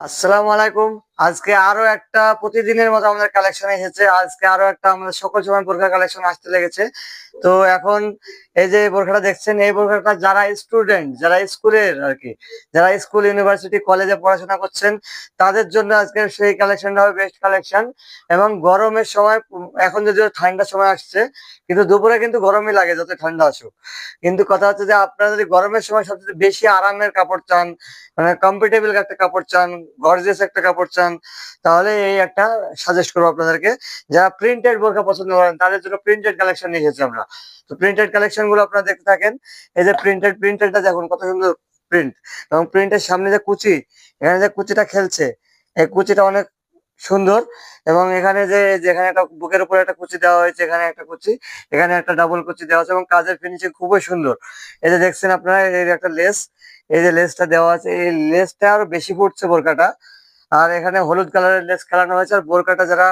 আসসালামু আলাইকুম। আজকে আরও একটা প্রতিদিনের মতো আমাদের কালেকশন এসেছে। আজকে আরও একটা আমাদের সকল সময় বোরখা কালেকশন আসতে লেগেছে। তো এখন এই যে বোরখাটা দেখছেন, এই বোরখাটা যারা স্টুডেন্ট যারা স্কুলের আর কি যারা স্কুল ইউনিভার্সিটি কলেজে পড়াশোনা করছেন, তাদের জন্য আজকে সেই কালেকশনটা হবে বেস্ট কালেকশন এবং গরমের সময়, এখন যদিও ঠান্ডার সময় আসছে, কিন্তু দুপুরে কিন্তু গরমই লাগে যত ঠান্ডা আসুক। কিন্তু কথা হচ্ছে যে আপনারা যদি গরমের সময় সবচেয়ে বেশি আরামের কাপড় চান মানে কমফোর্টেবল একটা কাপড় চান গর্জিয়াস একটা কাপড় চান তাহলে এই একটা সাজেস্ট করব আপনাদেরকে। যারা প্রিন্টেড বোরখা পছন্দ করেন, তাদের জন্য প্রিন্টেড কালেকশন নিয়ে এসেছি আমরা। তো প্রিন্টেড কালেকশনগুলো আপনারা দেখতে থাকেন। এই যে প্রিন্টেড প্রিন্টেডটা দেখুন, কত সুন্দর প্রিন্ট এবং প্রিন্টের সামনে যে কুচি, এখানে যে কুচিটা খেলছে, এই কুচিটা অনেক সুন্দর। এবং এখানে যে, যেখানে একটা বুকের উপরে একটা কুচি দেওয়া হয়েছে, এখানে একটা কুচি, এখানে একটা ডাবল কুচি দেওয়া আছে এবং কাজের ফিনিশিং খুবই সুন্দর। এই যে দেখছেন আপনারা, এই যে একটা লেস এই যে লেসটা দেওয়া আছে, এই লেসটা আরও বেশি ফুটছে বোরকাটা আর এখানে হলুদ কালারের লেস খেলানো হয়েছে। আর বোরকাটা যারা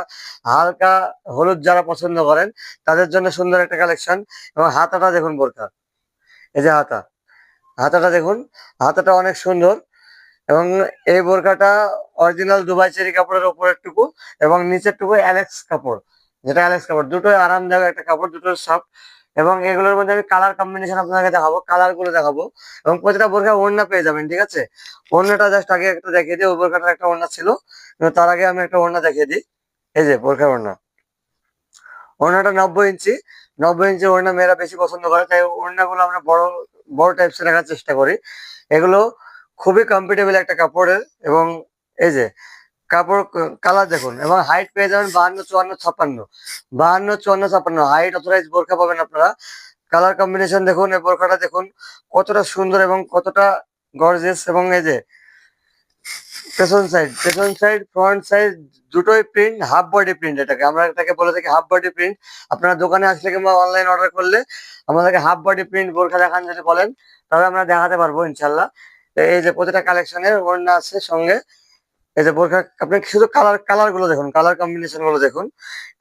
হালকা হলুদ যারা পছন্দ করেন, তাদের জন্য সুন্দর একটা কালেকশন। এবং হাতাটা দেখুন বোরকা। এই যে হাতা। হাতাটা দেখুন। হাতাটা অনেক সুন্দর। এবং এই বোরকাটা অরিজিনাল দুবাই চেরি কাপড়ের উপরের টুকু এবং নিচের টুকু অ্যালেক্স কাপড়। যেটা অ্যালেক্স কাপড়। দুটোই আরামদায়ক একটা কাপড়, দুটোই সফট। এবং এগুলোর মধ্যে আমি কালার কম্বিনেশন আপনাকে দেখাবো কালারগুলো দেখাবো। এবং প্রতিটা বোরখা ওড়না পেয়ে যাবেন, ঠিক আছে? ওড়নাটা জাস্ট আগে একটা দেখিয়ে দিই, ওই বোরখাটার একটা ওড়না ছিল। তার আগে আমি একটা ওড়না দেখিয়ে দিই। এই যে বোরখা ওড়না। ওড়নাটা নব্বই ইঞ্চি। নব্বই ইঞ্চি ওড়না মেয়েরা বেশি পছন্দ করে, তাই ওড়নাগুলো আমরা বড় বড় টাইপসে রাখার চেষ্টা করি। এগুলো খুবই কমফোর্টেবল একটা কাপড়ের এবং এই যে কাপড় কালার দেখুন, এবং হাইট পেয়ে যাবেন বাহান্ন, চুয়ান্ন, ছাপ্পান্ন। বাহান্ন, চুয়ান্ন, ছাপ্পান্ন হাইট অথরাইজ বোরখা পাবেন আপনারা। কালার কম্বিনেশন দেখুন, এই বোরখাটা দেখুন, কতটা সুন্দর এবং কতটা গর্জিয়াস এবং এই যে পেছন সাইড পেছন সাইড ফ্রন্ট সাইড দুটোই প্রিন্ট হাফ বডি প্রিন্ট এটাকে। আমরা এটাকে বলে থাকি হাফ বডি প্রিন্ট আপনারা দোকানে আসলে কিংবা অনলাইন অর্ডার করলে আমাদেরকে হাফ বডি প্রিন্ট বোরখা দেখান যদি বলেন তবে আমরা দেখাতে পারব ইনশাল্লাহ। এই যে প্রতিটা কালেকশনের ওড়না আছে সঙ্গে। এই যে বোরখা, আপনি শুধু কালার কালারগুলো দেখুন কালার কম্বিনেশনগুলো দেখুন।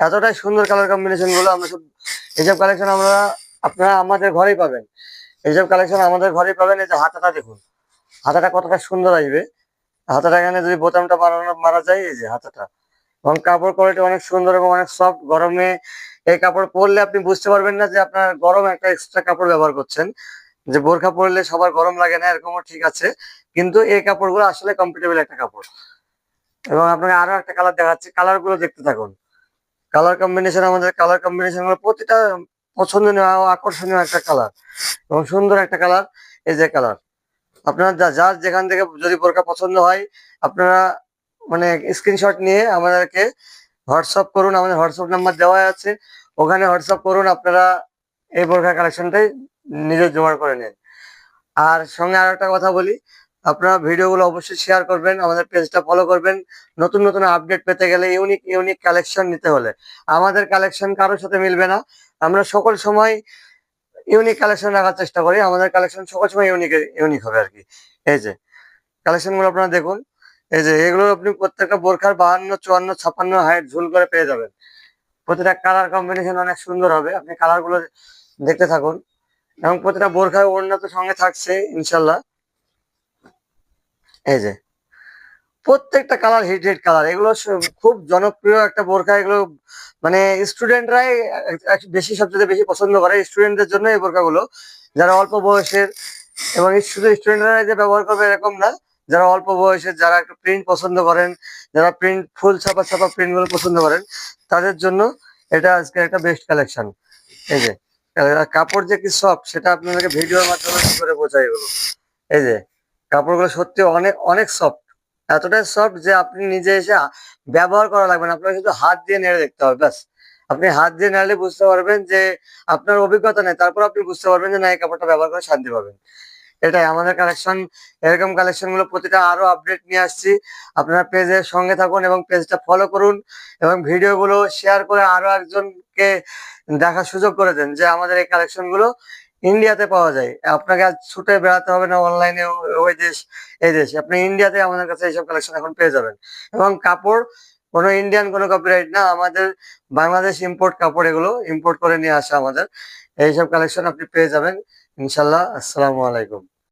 এতটাই সুন্দর কালার কম্বিনেশনগুলো আমরা সব এইসব কালেকশন আমরা আপনারা আমাদের ঘরেই পাবেন। এইসব কালেকশন আমাদের ঘরেই পাবেন, এই যে হাতাটা দেখুন। হাতাটা কতটা সুন্দর আসবে। হাতাটা এখানে যদি বোতামটা বানানো মারা যায়, এই যে হাতাটা। এবং কাপড় কোয়ালিটি অনেক সুন্দর এবং অনেক সফট গরমে এই কাপড় পরলে আপনি বুঝতে পারবেন না যে আপনার গরম একটা এক্সট্রা কাপড় ব্যবহার করছেন। যে বোরখা পরলে সবার গরম লাগে না, এরকমও ঠিক আছে। কিন্তু এই কাপড়গুলো আসলে কমফোর্টেবল একটা কাপড়। এবং আপনাকে আরও একটা কালার দেখাচ্ছি। কালারগুলো দেখতে থাকুন। কালার কম্বিনেশন আমাদের কালার কম্বিনেশনগুলো প্রতিটা পছন্দনীয় আকর্ষণীয় একটা কালার এবং সুন্দর একটা কালার এই যে কালার আপনার যা যার যেখান থেকে যদি বোরকা পছন্দ হয়, আপনারা মানে স্ক্রিনশট নিয়ে আমাদেরকে হোয়াটসঅ্যাপ করুন। আমাদের হোয়াটসঅ্যাপ নাম্বার দেওয়া আছে। ওখানে হোয়াটসঅ্যাপ করুন, আপনারা এই বোরকা কালেকশনটাই নিজে জোগাড় করে নেন। আর সঙ্গে আর একটা কথা বলি আপনারা ভিডিওগুলো অবশ্যই শেয়ার করবেন, আমাদের পেজটা ফলো করবেন। নতুন নতুন আপডেট পেতে গেলে ইউনিক ইউনিক কালেকশন নিতে হলে। আমাদের কালেকশন কারোর সাথে মিলবে না। আমরা সকল সময় ইউনিক কালেকশন রাখার চেষ্টা করি। আমাদের কালেকশন সকল সময় ইউনিক ইউনিক হবে আর কি। এই যে কালেকশনগুলো আপনারা দেখুন। এই যে, এগুলো আপনি প্রত্যেকটা বোরখার বাহান্ন, চুয়ান্ন, ছাপ্পান্ন হাইট ঝুল করে পেয়ে যাবেন। প্রতিটা কালার কম্বিনেশন অনেক সুন্দর হবে। আপনি কালারগুলো দেখতে থাকুন। এবং প্রতিটা বোরখায় ওড়না তো সঙ্গে থাকছে, ইনশাল্লাহ। এই যে, প্রত্যেকটা কালার হিট হিট কালার এগুলো খুব জনপ্রিয় একটা বোরখা, এগুলো মানে স্টুডেন্টরাই বেশি, সবচেয়ে বেশি পছন্দ করে স্টুডেন্টদের জন্য এই বোরখাগুলো। যারা অল্প বয়সের এবং শুধু স্টুডেন্টরা যে ব্যবহার করবে এরকম না, যারা অল্প বয়সের, যারা একটু প্রিন্ট পছন্দ করেন, যারা প্রিন্ট ফুল ছাপা ছাপা প্রিন্টগুলো পছন্দ করেন, তাদের জন্য এটা আজকে একটা বেস্ট কালেকশন এই যে, কাপড় যে কি সফট সেটা আপনাদেরকে ভিডিওর মাধ্যমে করে বোঝাই এগুলো এই যে কাপড়গুলো সত্যি অনেক অনেক সফট এতটাই সফট যে আপনি নিজে এসে ব্যবহার করা লাগবে না। শুধু হাত দিয়ে নেড়ে দেখতে হবে, ব্যাস। আপনি হাত দিয়ে নাড়লে বুঝতে পারবেন যে আপনার অভিজ্ঞতা নেই, তারপর আপনি বুঝতে পারবেন যে না, এই কাপড়টা ব্যবহার করে শান্তি পাবেন। এটাই আমাদের কালেকশন এরকম কালেকশনগুলো প্রতিটা আরও আপডেট নিয়ে আসছি। আপনারা পেজের সঙ্গে থাকুন এবং পেজটা ফলো করুন এবং ভিডিও গুলো শেয়ার করে আরও একজনকে দেখার সুযোগ করে দেন যে আমাদের এই কালেকশনগুলো ইন্ডিয়াতে পাওয়া যায়। আপনাকে আজ ছুটে বেড়াতে হবে না অনলাইনে ওই দেশ, এই দেশ। আপনি ইন্ডিয়াতে আমাদের কাছে এইসব কালেকশন এখন পেয়ে যাবেন। এবং কাপড়, কোনো ইন্ডিয়ান কোনো কপিরাইট না, আমাদের বাংলাদেশ ইম্পোর্ট কাপড় এগুলো ইম্পোর্ট করে নিয়ে আসা আমাদের। এইসব কালেকশন আপনি পেয়ে যাবেন। ইনশাল্লাহ, আসসালামু আলাইকুম।